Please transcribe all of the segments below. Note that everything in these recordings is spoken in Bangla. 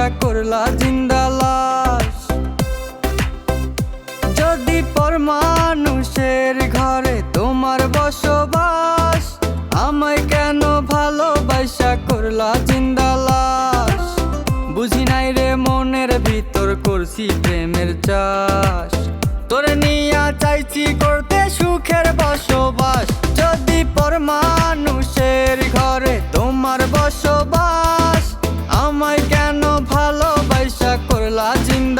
পুইরা করলা জিন্দা লাশ যদি পর ঘরে তোমার বসবাস, আমায় কেন ভালোবাসা করলা জিন্দা লাশ বুঝি নাই রে মনের ভিতর করছি প্রেমের চাষ। তোর নিয়া চাইছি করতে সুখের বসবাস। ভালোবাসা করলা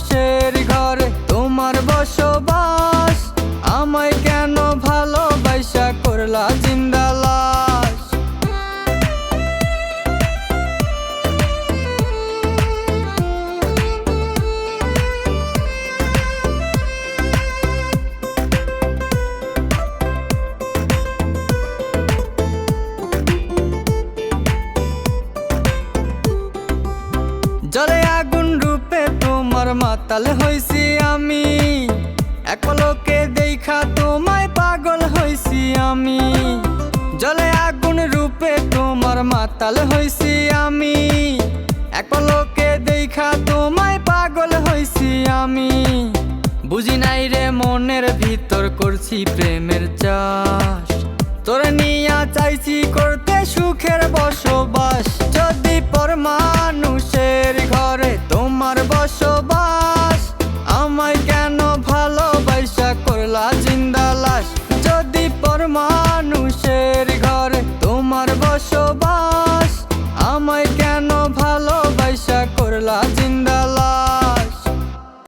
মানুষের ঘরে তোমার বসবাস। আমায় কেন ভালোবাসা করলা জিন্দালাস জলে আগুন রূপে তোমার মাতাল হইছি আমি। এক পলকে দেখা তোমায় পাগল হইছি আমি। জলে আগুন রূপে তোমার মাতাল হইছি আমি। এক পলকে দেখা তোমায় পাগল হইছি আমি। বুঝি নাই রে মনের ভিতর করছি প্রেমের চাষ